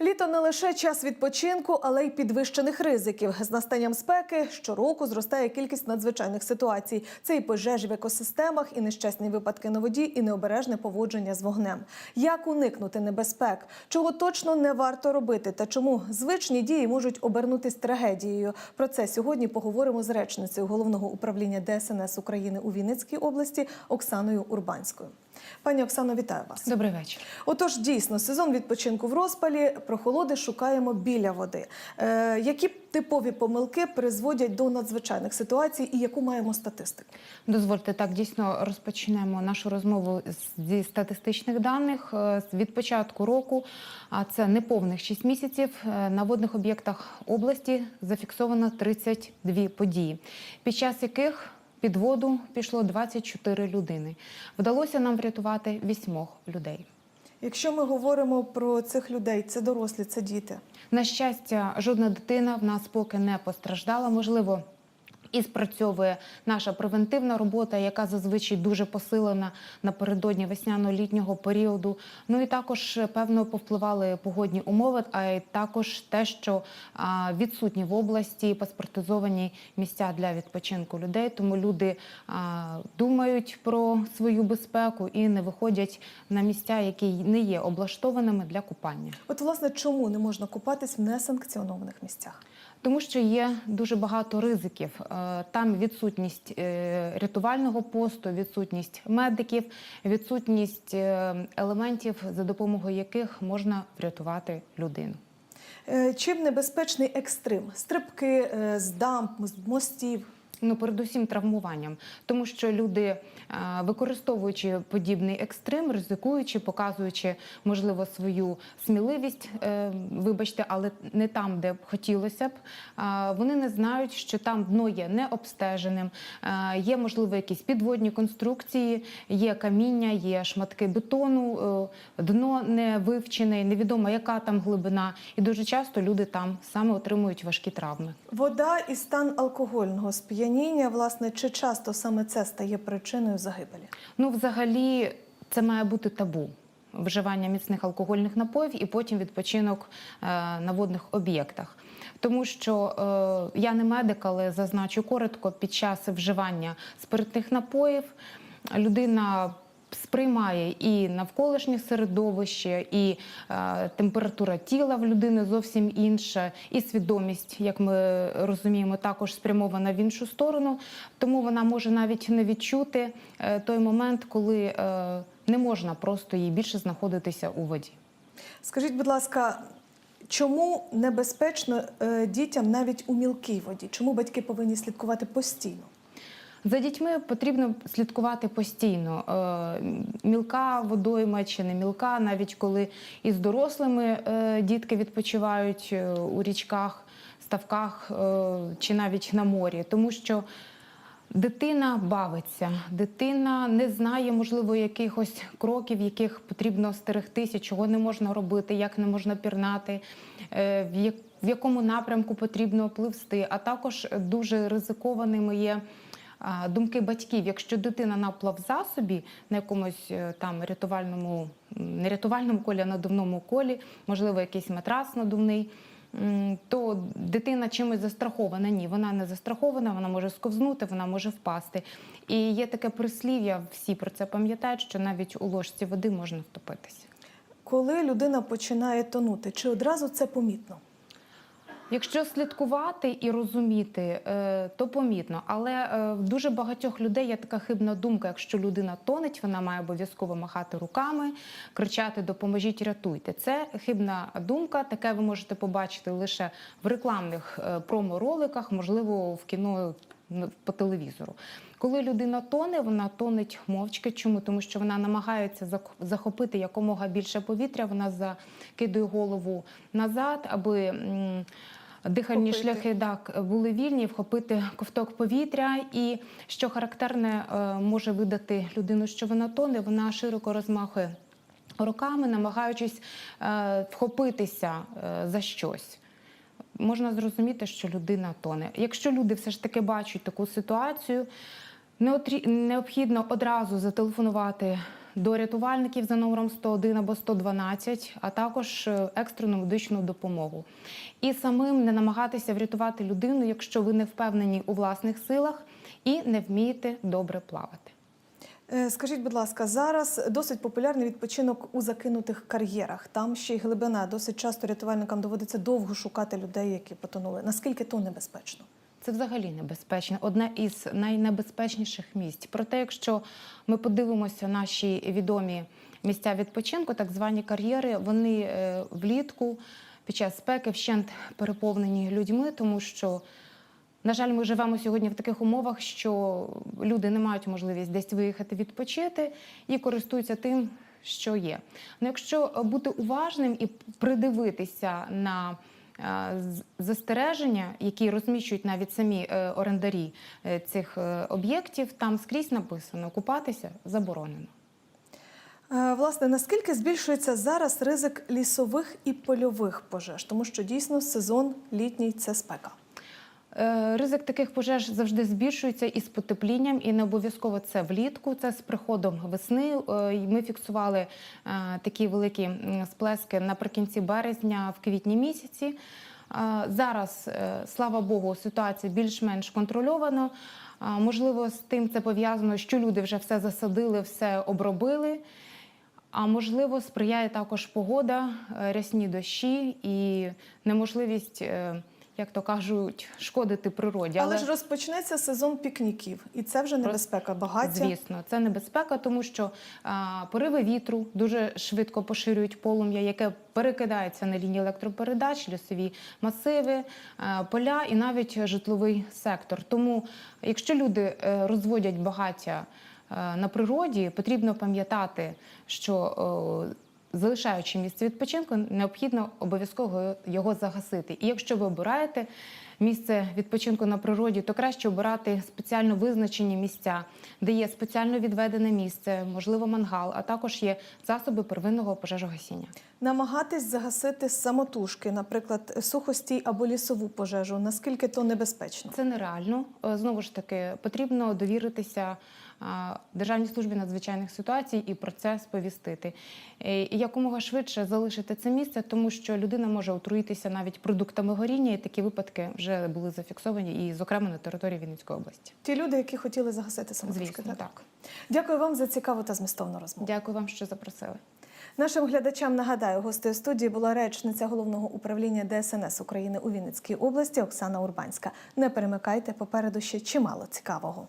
Літо не лише час відпочинку, але й підвищених ризиків. З настанням спеки щороку зростає кількість надзвичайних ситуацій. Це і пожежі в екосистемах, і нещасні випадки на воді, і необережне поводження з вогнем. Як уникнути небезпек? Чого точно не варто робити? Та чому звичні дії можуть обернутись трагедією? Про це сьогодні поговоримо з речницею головного управління ДСНС України у Вінницькій області Оксаною Урбанською. Пані Оксано, вітаю вас. Добрий вечір. Отож, дійсно, сезон відпочинку в розпалі, прохолоди шукаємо біля води. Е, які типові помилки призводять до надзвичайних ситуацій і яку маємо статистику? Дозвольте так, дійсно розпочнемо нашу розмову зі статистичних даних. Е, Від початку року, а це неповних 6 місяців, е, на водних об'єктах області зафіксовано 32 події, під час яких під воду пішло 24 людини. Вдалося нам врятувати 8 людей. Якщо ми говоримо про цих людей, це дорослі, це діти. На щастя, жодна дитина в нас поки не постраждала. Можливо, і спрацьовує наша превентивна робота, яка зазвичай дуже посилена напередодні весняно-літнього періоду. Ну і також певно повпливали погодні умови, а й також те, що відсутні в області паспортизовані місця для відпочинку людей. Тому люди думають про свою безпеку і не виходять на місця, які не є облаштованими для купання. От, власне, чому не можна купатись в несанкціонованих місцях? Тому що є дуже багато ризиків. Е, Там відсутність е, рятувального посту, відсутність медиків, відсутність е, елементів, за допомогою яких можна врятувати людину. Чим небезпечний екстрим? Стрибки з дамб, з мостів. Ну, передусім травмуванням, тому що люди, е, використовуючи подібний екстрим, ризикуючи, показуючи можливо свою сміливість, е, вибачте, але не там, де б хотілося б. е, Вони не знають, що там дно є необстеженим, є можливо якісь підводні конструкції, є каміння, є шматки бетону, дно не вивчене, невідомо, яка там глибина, і дуже часто люди там саме отримують важкі травми. Вода і стан алкогольного сп'яніння, власне, чи часто саме це стає причиною загибелі? Ну, взагалі, це має бути табу. Вживання міцних алкогольних напоїв і потім відпочинок е, на водних об'єктах. Тому що е, я не медик, але зазначу коротко, під час вживання спиртних напоїв людина сприймає і навколишнє середовище, і е, температура тіла в людини зовсім інша, і свідомість, як ми розуміємо, також спрямована в іншу сторону. Тому вона може навіть не відчути е, той момент, коли е, не можна просто їй більше знаходитися у воді. Скажіть, будь ласка, чому небезпечно е, дітям навіть у мілкій воді? Чому батьки повинні слідкувати постійно? За дітьми потрібно слідкувати постійно. Е, Мілка водойма чи не мілка, навіть коли із дорослими е, дітки відпочивають е, у річках, ставках чи навіть на морі, тому що. Дитина бавиться, дитина не знає, можливо, якихось кроків, яких потрібно стерегтися, чого не можна робити, як не можна пірнати, в якому напрямку потрібно пливсти. А також дуже ризикованими є думки батьків. Якщо дитина на плавзасобі, на якомусь е, там рятувальному, не рятувальному колі, а надувному колі, можливо, якийсь матрас надувний. То дитина чимось застрахована. Ні, вона не застрахована, вона може сковзнути, вона може впасти. І є таке прислів'я, всі про це пам'ятають, що навіть у ложці води можна втопитися. Коли людина починає тонути, чи одразу це помітно? Якщо слідкувати і розуміти, е, то помітно. Але е, в дуже багатьох людей є така хибна думка: якщо людина тонеть, вона має обов'язково махати руками, кричати Допоможіть, рятуйте. Це хибна думка. Таке ви можете побачити лише в рекламних е, промо-роликах, можливо, в кіно по телевізору. Коли людина тоне, вона тонеть мовчки. Чому? Тому що вона намагається захопити якомога більше повітря, вона закидує голову назад, аби. Дихальні Вхопити. шляхи так, були вільні, вхопити ковток повітря, і що характерне е, може видати людину, що вона тоне, вона широко розмахує руками, намагаючись е, вхопитися е, за щось. Можна зрозуміти, що людина тоне. Якщо люди все ж таки бачать таку ситуацію, необхідно одразу зателефонувати до рятувальників за номером 101 або 112, а також е, екстрену медичну допомогу. І самим не намагатися врятувати людину, якщо ви не впевнені у власних силах і не вмієте добре плавати. Е, Скажіть, будь ласка, зараз досить популярний відпочинок у закинутих кар'єрах. Там ще й глибина. Досить часто рятувальникам доводиться довго шукати людей, які потонули. Наскільки то небезпечно? Це взагалі небезпечно, одне із найнебезпечніших місць. Проте, якщо ми подивимося наші відомі місця відпочинку, так звані кар'єри, вони е, влітку під час спеки вщент переповнені людьми, тому що, на жаль, ми живемо сьогодні в таких умовах, що люди не мають можливість десь виїхати відпочити і користуються тим, що є. Ну, якщо бути уважним і придивитися на застереження, які розміщують навіть самі е, орендарі е, цих е, об'єктів, там скрізь написано купатися заборонено. Власне, наскільки збільшується зараз ризик лісових і польових пожеж? Тому що дійсно сезон літній це спека. Е, Ризик таких пожеж завжди збільшується із потеплінням, і не обов'язково це влітку. Це з приходом весни. Е, Ми фіксували е, такі великі сплески наприкінці березня, в квітні місяці. Зараз, слава Богу, ситуація більш-менш контрольована. Можливо, з тим це пов'язано, що люди вже все засадили, все обробили. А можливо, сприяє також погода, рясні дощі і неможливість, як то кажуть, шкодити природі. Але, ж розпочнеться сезон пікніків, і це вже небезпека. Багаття. Звісно, це небезпека, тому що а, пориви вітру дуже швидко поширюють полум'я, яке перекидається на лінії електропередач, лісові масиви, а, поля і навіть житловий сектор. Тому, якщо люди е, розводять багаття е, на природі, потрібно пам'ятати, що Залишаючи місце відпочинку, необхідно обов'язково його загасити. І якщо ви обираєте місце відпочинку на природі, то краще обирати спеціально визначені місця, де є спеціально відведене місце, можливо, мангал, а також є засоби первинного пожежогасіння. Намагатись загасити самотужки, наприклад, сухостій або лісову пожежу. Наскільки то небезпечно? Це нереально. Е, Знову ж таки, потрібно довіритися Державній службі надзвичайних ситуацій і про це сповістити. Е, І якомога швидше залишити це місце, тому що людина може отруїтися навіть продуктами горіння, і такі випадки вже були зафіксовані, і, зокрема, на території Вінницької області. Ті люди, які хотіли загасити самотужки. Звісно, так. Дякую вам за цікаву та змістовну розмову. Дякую вам, що запросили. Нашим глядачам нагадаю, гостею студії була речниця головного управління ДСНС України у Вінницькій області Оксана Урбанська. Не перемикайте попереду ще чимало цікавого.